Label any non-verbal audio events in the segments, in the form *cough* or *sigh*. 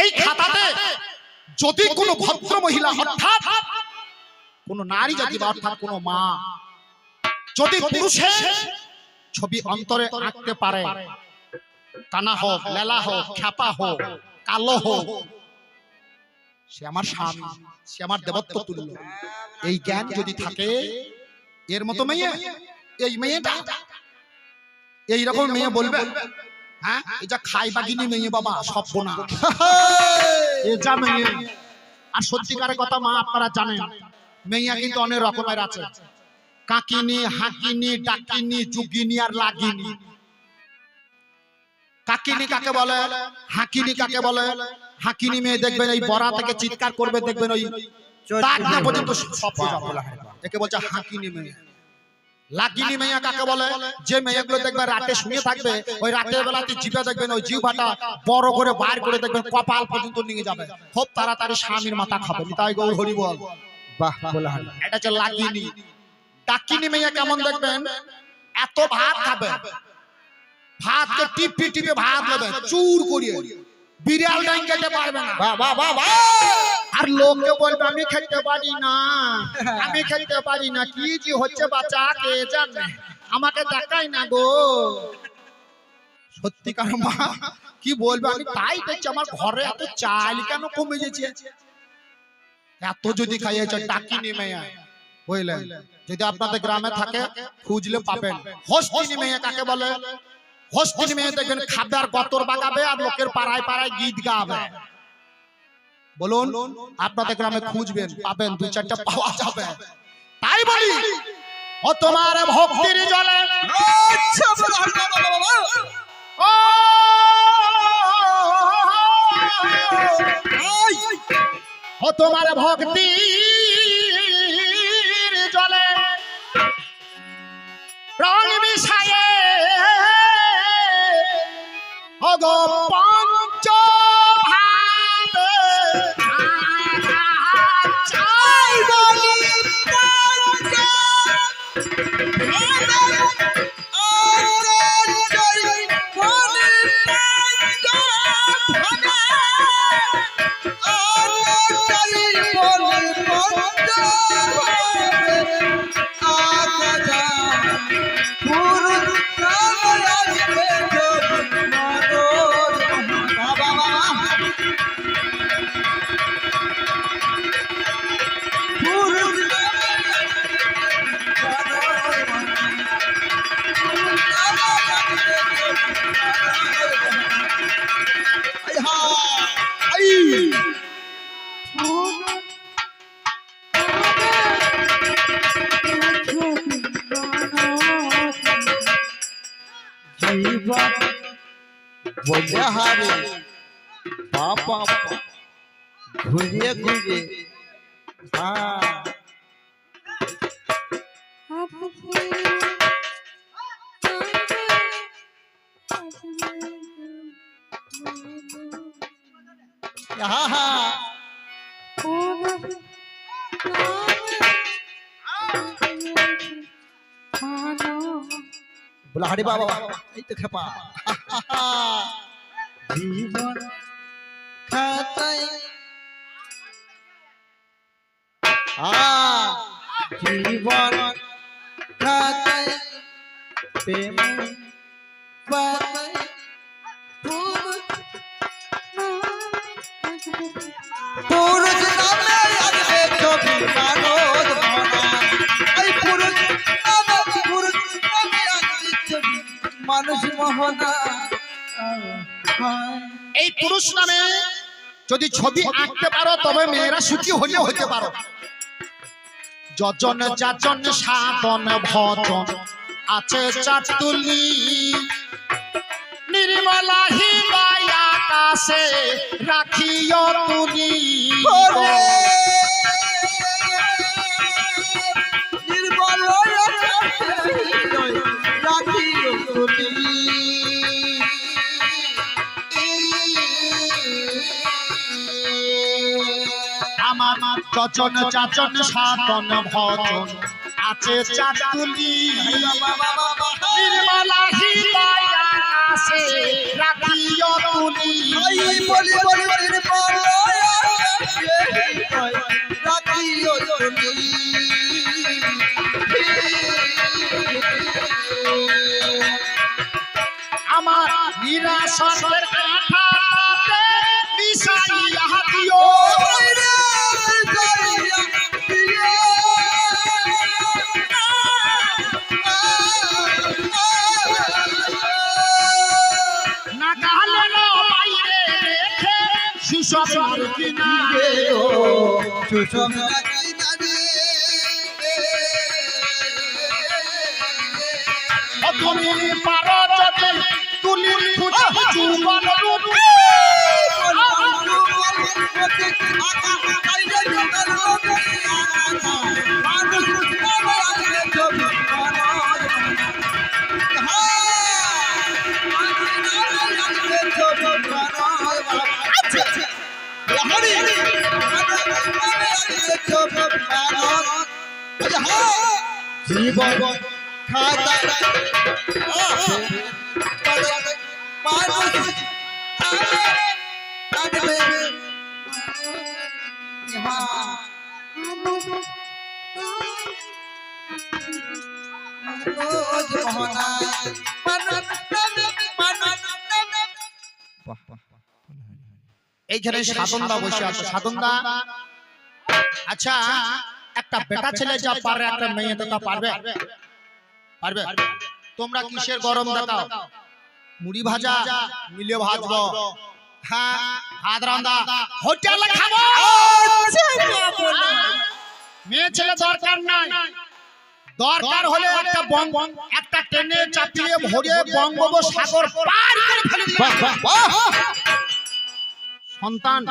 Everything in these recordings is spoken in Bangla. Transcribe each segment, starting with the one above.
এই খাতাতে যদি কোনো ভদ্র মহিলা অর্থাৎ কোন নারী বা অর্থাৎ কোন মা যদি পুরুষের ছবি অন্তরে আঁকতে পারে কানা হোক লেলা হোক খ্যাপা হোক কালো হোক সে আমার স্বামী সে আমার দেবত্ব তুল্য। এই জ্ঞান যদি থাকে এর মতো মেয়ে এই মেয়েটা এই রকম মেয়ে বলবে। হ্যাঁ? এই খাই বাগিনি মেয়ে বাবা সব না *laughs* এ যা মেয়ে আর সত্যিকারের কথা মা আপনারা জানেন মেয়ে কিন্তু অনেক রকমের আছে। কাকিনি হাকিনি ডাকিনি আর লাগিনি। কাকিনি কাকে বলে? হাকিনি কাকে বলে? হাকিনি মেয়ে দেখবেন এই বড়া থেকে চিৎকার করবে দেখবেন ওই পর্যন্ত সব একে বলছে হাকিনি মেয়ে। লাগিনি মেয়ে কাকে বলে? যে মেয়েগুলো দেখবে রাতে শুয়ে থাকবে ওই রাতের বেলাতে জিভে দেখবেন ওই জিভাটা বড় করে বার করে দেখবেন কপাল পর্যন্ত নিয়ে যাবে। খুব তাড়াতাড়ি স্বামীর মাথা খাবে তাই গৌর হরি বল। বাহ এটা হচ্ছে লাগিনি ডাকিনি মেয়ে কেমন দেখবেন? এত ভাত খাবে। ভাতকে টিপি টিপে ভাত নেবে চুর করিয়ে। বিড়াল খেতে পারবে না। আর লোককে বলবে আমি খেতে পারি না। আমি খেতে পারি না। কি যে হচ্ছে বাচ্চা কে জানে? আমাকে দেখাই না গো। সত্যিকার মা কি বলবে? আমি তাই দেখছি আমার ঘরে এত চাল কেন কমে গেছে? এত যদি খাইয়েছে টাকি নেমে বুঝলেন? যদি আপনাদের গ্রামে থাকে খুঁজলে পাবেন। হস্তিনী মেয়ে কাকে বলে? হস্তিনী মেয়ে দেখবেন খাবে আর গতর বাগাবে আর লোকের পাড়ায় পাড়ায় গীত গাবে। বলুন আপনাদের গ্রামে খুঁজবেন, পাবেন, দুই চারটা পাওয়া যাবে। তাই বলি, ও তোমার ভক্তির জলে। ও তোমার ভক্তির ও ঘুরিয়ে হ্যাঁ হ্যাঁ হ্যাঁ বলে হারে বাবা এই তো খেপা। *laughs* জীবন খাতায় জীবন প্রেম পুরুষ নামে আসবে ছবি মানব এই পুরুষ নামে পুরুষ নামে আসবে ছবি। মানুষ মোহনা এই পুরুষ নামে যদি ছবি আঁকতে পারো তবে মেয়েরা সুখী হলে হতে পারো। যজন যাজন সাধন ভজন। আছে চাতুলি নির্মলা হিমায় আকাশে রাখিও তুলি চচন চাচন সাতন ভজন। আছে চাতুলি নির্মলা হৃদয়া আসে রাখিও তুলি। ওই বলি বলি নির্মলা আমার নিরাশনের আঠা তুমি পারো যদি তুলি খুঁজে জীবন জীবন খাতা মানুষ কাটবে রোজ এইখানে সাধনদা বসে আছে। সাধনদা? আচ্ছা একটা বেটা ছেলে যা পারে একটা মেয়ে তো তা পারবে? পারবে। তোমরা কিসের গরম দেখাও মুড়ি ভাজা মিলে ভাজবো। হ্যাঁ ভাত রান্দা হোটেলে খাব? মেয়ে ছেলে দরকার নাই। দরকার হলে একটা বং একটা ট্রেনে চাপিয়ে ভরে বঙ্গোপসাগর পার করে ফেলে দিবে। সন্তান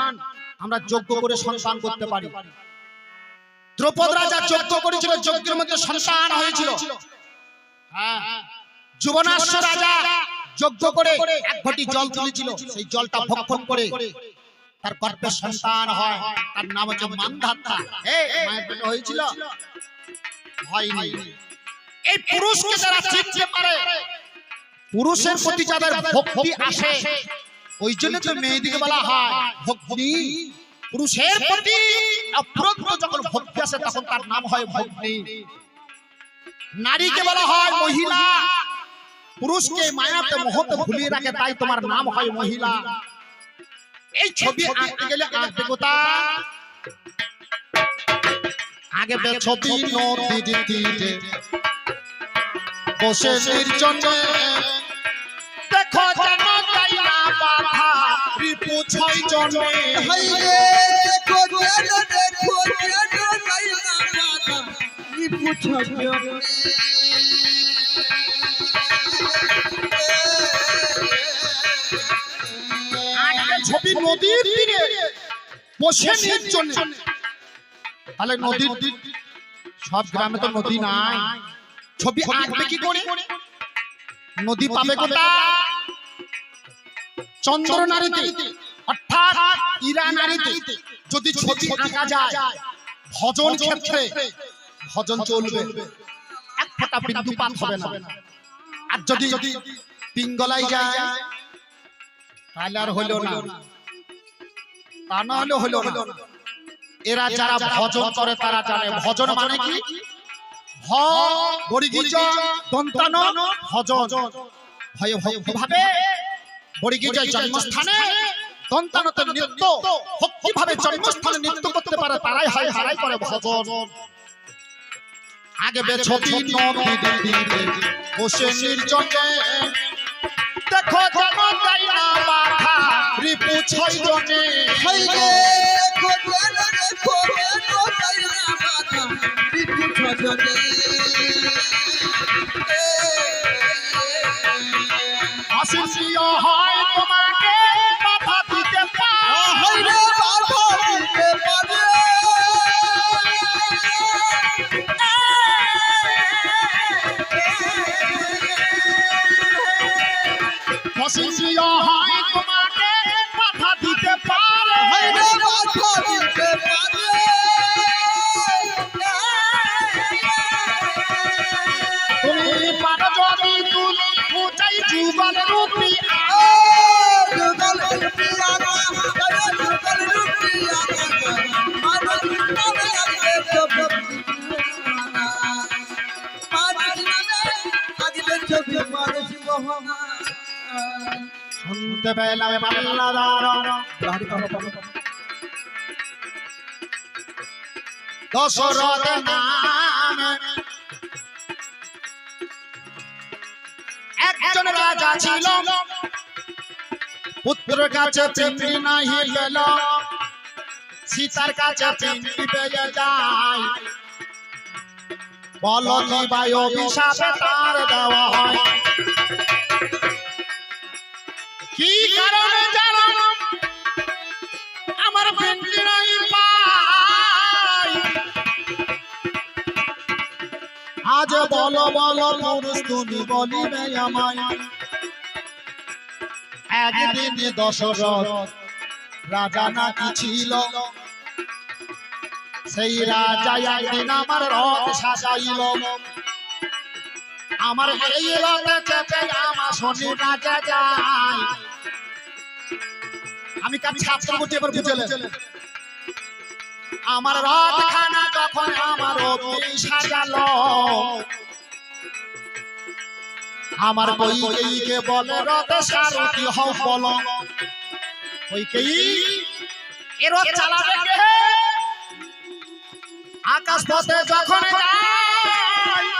আমরা যোগ্য করে সন্তান করতে পারি। দ্রৌপদ রাজা যোগ্য করেছিল, যজ্ঞের মধ্যে সন্তান হয়েছিল। হ্যাঁ যুবনাশ্ব রাজা যজ্ঞ করে এক ঘটি জল তুলেছিল, সেই জলটা ভক্ষণ করে। তার গর্ভে সন্তান হয়, তার নাম হচ্ছে পেটে হয়েছিল? হয়নি এই পুরুষকে যারা চিনতে পারে, পুরুষের প্রতি যাদের ভক্তি আসে ওই জন্য তো মেয়েদিকে বলা হয় ভক্তি পুরুষের প্রতি যখন ভক্তি আসে তখন তার নাম হয় ভক্তি নারীকে বলা হয় মহিলা। পুরুষকে মায়াতে মোহতে ভুলিয়ে রাখে তাই তোমার নাম হয় মহিলা। এই ছবি আঁকতে গেলে আঁকতে কোথা আগে ছবি নদীর তীরে বসে নির্জনে ছয় জনে। হাইরে দেখো যেন দেখো যেন নাই না বাধা নিপুছ আগে ছবি নদীর তীরে বসে নির্জনে তাহলে নদীর সব গ্রামে তো নদী নাই। ছবি আঁকবে কি করে? নদী পাবে কোথা চন্দ্র নারীতে অর্থাৎ ইরা যদি ছবি আঁকা যায় ভজন ক্ষেত্রে ভজন চলবে। এক ফোঁটা বিন্দুপাত হবে না। আর যদি পিঙ্গলাই যায় তাহলে আর হলো না। তা না হলে হলো না। এরা যারা ভজন করে তারা জানে। ভজন মানে কি? ভ দন্তান ভজন। ভয়ে ভক্তি ভাবে। বরিগিজয় জন্মস্থানে দন্তানতে নৃত্য ভক্তি ভাবে জন্মস্থানে নৃত্য করতে পারে তারাই হয় হারাই করে ভজন। আগে বে ছবি নবী দিদিতে বসে নির্জনে। দেখো না রিপু ছয় জনে দেখো দেখো না হয় শুনতে পেলাম পাল্লাদার দশরথ নামে একজন রাজা ছিল। পুত্র কাছে পিন্ডি নাহি পেল। সীতার কাছে পিন্ডি পেয়ে যায়। বলো কি অভিশাপে তার দেওয়া হয়। কি কারণে জানো আমার নাই পাই। আজ বলো বলো পুরুষ তুমি বলিবে আমায়। একদিন দশরথ রাজা নাকি ছিল। সেই রাজা একদিন আমার রথ সাজাইল। আমার এই রথে চেপে আমার শনি রাজা যায়। আমি কার ছাত্র বুঝে এবার বুঝলে আমার খানা যখন আমার সাজালো আমার বইকে বলে রথ সারথি হও বলো বইকেই এ রথ চালাবে কে আকাশ পথে যখন যায়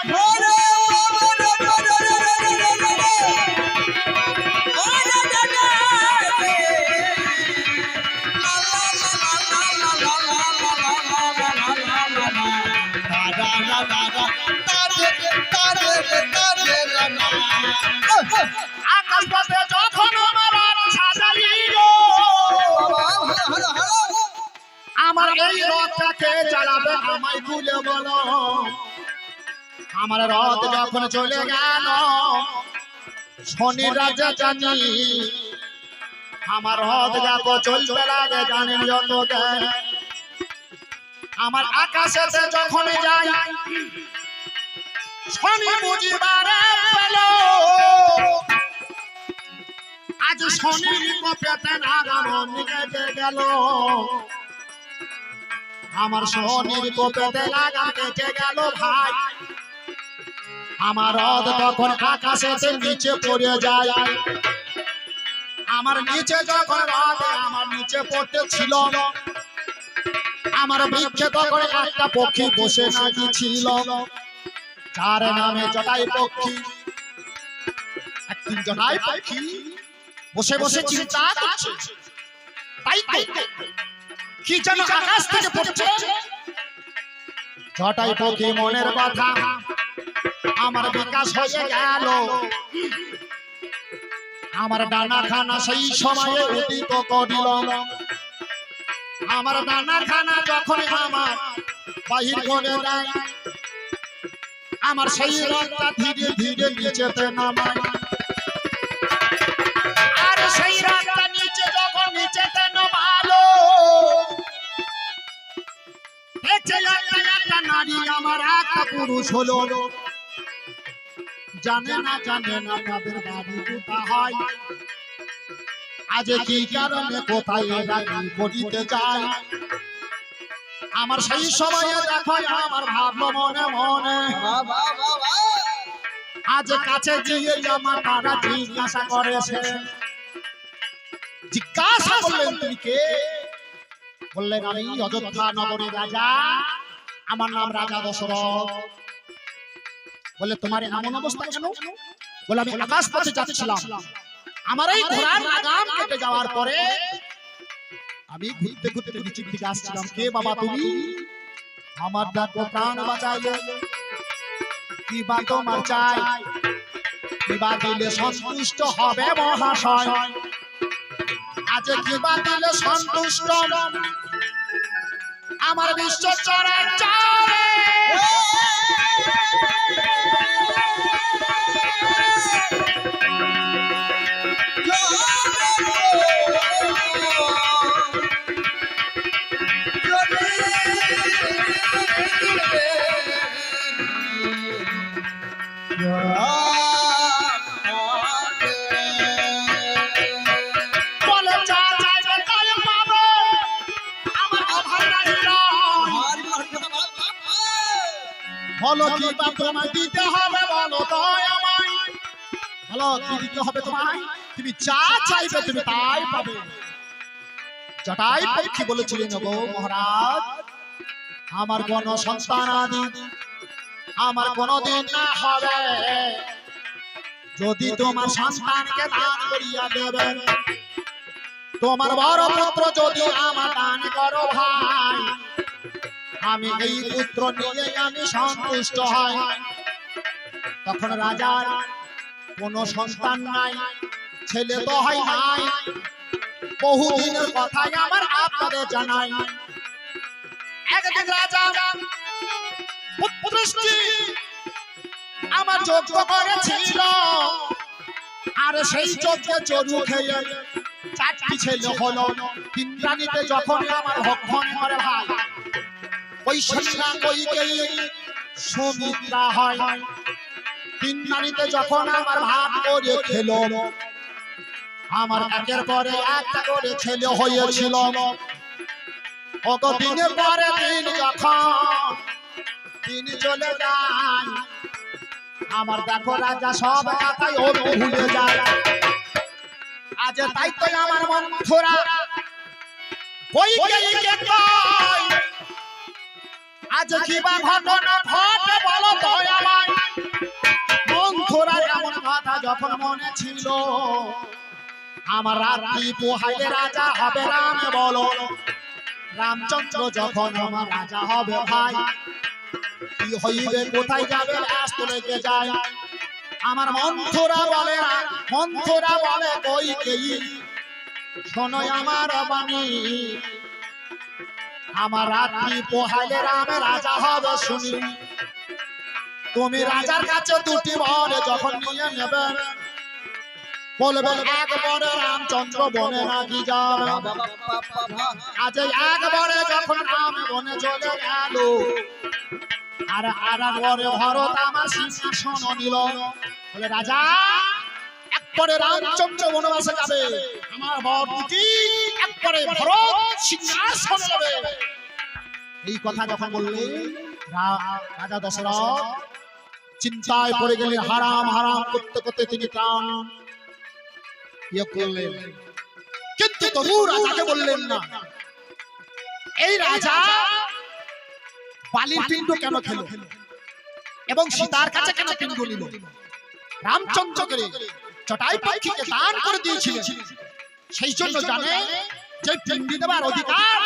আকাশ পথে যখন আমার রথ সাজাইল বাবা হলো হলো হলো আমার এই রথটাকে চালাবে আমায় ভুলে বলো। আমার রথ যখন চলে গেল শনি রাজা জানি আমার রথ যাব চলতে লাগে জানেন যত আমার আকাশেতে যখন যাই শনি বুঝিবারে পেল আজ শনির কপেতে নাগাম কেটে গেল? আমার শনির কোপেতে লাগা কেটে গেল ভাই? আমার রথ তখন আকাশেতে নিচে পড়ে যায় আমার নিচে যখন রথ আমার নিচে পড়তে ছিল আমার বৃক্ষে তখন একটা পক্ষী বসে নাকি ছিল। যার নামে জটাই পক্ষী? একদিন জটাই পক্ষী। বসে বসে চিন্তা করছে। তাই তো কি যেন আকাশ থেকে পড়ছে। ছটাই পক্ষী মনের কথা। আমার বিকাশ হয়ে গেল। আমার ডানা খানা সেই সময়ে উদিত করিল। আমার ডানা খানা যখন আমার বাহির করে দেয় আমার সেই রথটা ধীরে ধীরে নিচেতে নামায়। আর সেই রথটা নিচে যখন নিচেতে নামালো একটা নারী আমার একটা পুরুষ হলো। জানে না জানে না তাদের বাড়ি কোথা হয় আজ কি কারণে কোথায় এরা কি করিতে যায় আমার সেই সময়ে দেখো আমার ভাবলো মনে মনে। আজ কাছে গিয়ে আমার তারা জিজ্ঞাসা করেছে জিজ্ঞাসা করলেন, তুমি কে? বললেন, আমি অযোধ্যা নগরীর রাজা। আমার নাম রাজা দশরথ। বলে তোমার এমন অবস্থা কেন? বলে আমি আকাশ পথে যাচ্ছিলাম। আমার এই ঘোড়ার লাগাম কেটে যাওয়ার পরে আমি ঘুরতে ঘুরতে নিচের দিকে আসছিলাম। কে বাবা তুমি? আমার ডাক, প্রাণ বাঁচাইলে। কি বা তোমার চাই? কি বা দিলে সন্তুষ্ট হবে মহাশয়? আজ কি বা দিলে সন্তুষ্ট? আমার বিশ্ব চরাচরে বলো কি তোমায় দিতে হবে? বলো তো আমায় কি দিতে হবে তোমায় তুমি যা চাইবে তুমি তাই পাবে। জটাই পাখি বলেছিলেন গো মহারাজ। আমার কোন সন্তান আদি আমার কোনদিন না হবে। যদি তোমার সন্তানকে দান করিয়া দেবে। তোমার বড় পুত্র যদি আমার দান করো ভাই আমি এই পুত্র নিয়ে আমি সন্তুষ্ট হয়। তখন রাজার কোন সন্তান নাই, ছেলে তো হয় নাই। বহুদিনের কথাই আমার আপনাদের জানাই। একদিন রাজা আমার যজ্ঞ করেছিল আর সেই যজ্ঞে চরু খেয়ে চারটি ছেলে হলো। ইন্দ্রাণীতে যখন আমার ভক্ষণ করে ভাই তিন আমার দিন চলে আমার দেখো রাজা সব কথাই ও ভুলে যায়। আজ তাই তো আমার মন কই কে আজ কি ঘটনা ঘটে বলো তো আমায় এমন কথা যখন মনে ছিল আমার রাত্রি পোহাইলে রাজা হবে রাম বলো। রামচন্দ্র যখন আমার রাজা হবে ভাই কি হইবে কোথায় যাবে ব্যস্ত লেগে যায়। আমার মন্থরা বলে না মন্থরা বলে কই কেই শোনো আমার বাণী। আমার রাত্রি রামে রাজা তুমি রাজার কাছে দুটি বলে যখন নিয়ে নেবে বলবেন একবারে রামচন্দ্র বনে নাকি যাবে। আজ একবারে যখন রাম বনে চলে গেল, আর আর একবারে ভরত আমার সিংহাসন নিল। বলে, রাজা একবারে রামচন্দ্র বনবাসে যাবে। আমার বর একবারে ভরত সিংহাসন যাবে। এই কথা যখন বললে রাজা দশরথ চিন্তায় পড়ে গেলেন, হারাম হারাম, করতে করতে তিনি প্রাণ ইয়ে করলেন। কিন্তু তবু রাজাকে বললেন না। এই রাজা বালির পিণ্ড কেন খেল? এবং সীতার কাছে কেন পিণ্ড নিল? রামচন্দ্রকে চটাই পাখিকে দান করে দিয়েছিলেন। সেই জন্য জানে যে পিণ্ডি দেবার অধিকার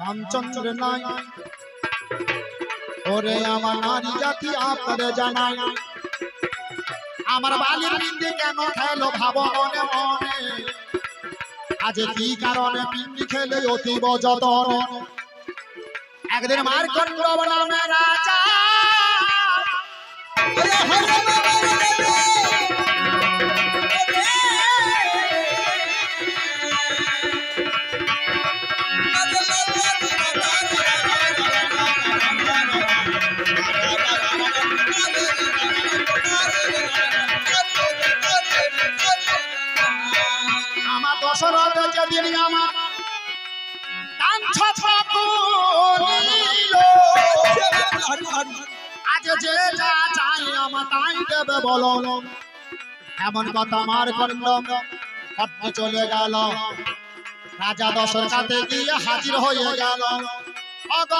রামচন্দ্র নাই। ওরে আমার নারী জাতি আপনাদের জানাই আমার বালির পিণ্ডি কেন খেলো ভাব মনে মনে? আজ কি কারণে পিণ্ডি খেলে অতীব যতন? একদিন মার্কণ্ড নামে রাজা। এমন কথা আমার পদ্ম চলে গেল। রাজা দশের কাছে গিয়ে হাজির হয়ে গেল। অগ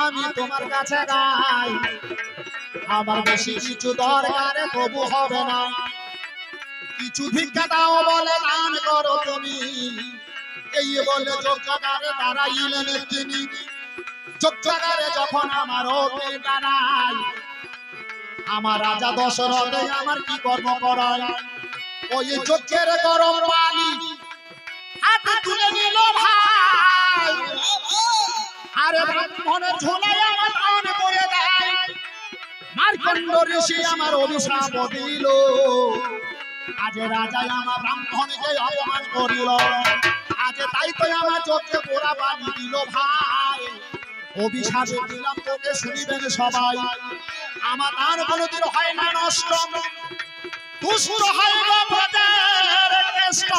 আমি তোমার কাছে আমার বেশি কিছু দরকারে, তবু হবে না। কিছু ভিক্ষা দাও বলে দান করো তুমি। এই বলে যোগ্যকারে দাঁড়াইলেন তিনি। যোগ্যকারে যখন আমার ওপে দাঁড়ায় আমার রাজা দশরথে আমার কি কর্ম করায়? ওই যজ্ঞের গরম পানি হাতে তুলে নিল ভাই। আরে ব্রাহ্মণের ঝোলাই আমার দান করে দেয় মার্কণ্ড ঋষি আমার অভিশাপ দিল। আজ রাজাই আমার ব্রাহ্মণকে অপমান করিল। আজ তাই তো আমার চোখে পোড়া পানি দিল ভাই। অভিশাপ দিলাম তোকে শুনিবেন সবাই। আমার দান কোনোদিন হয় না নষ্ট। দুষ্ট হয় প্রজার কেষ্ট।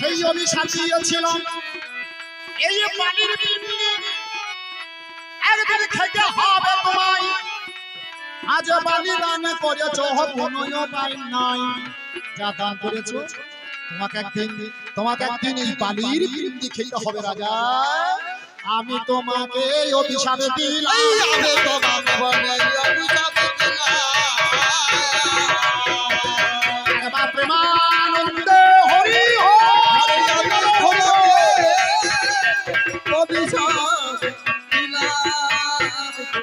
সেই অভিশাপ দিয়েছিল এই পানির একদিন খেতে হবে তোমায়। আজ বলিদান করেছ কোনো পাই নাই। যা দান করেছ তোমাকে একদিন তোমাকে একদিন এই পানির বৃন্দি খেতে হবে রাজা। আমি তোমাকে অভিশাপে দিলাম। আমি তোমাকে অভিশাপে দিলাম। বাপরে মা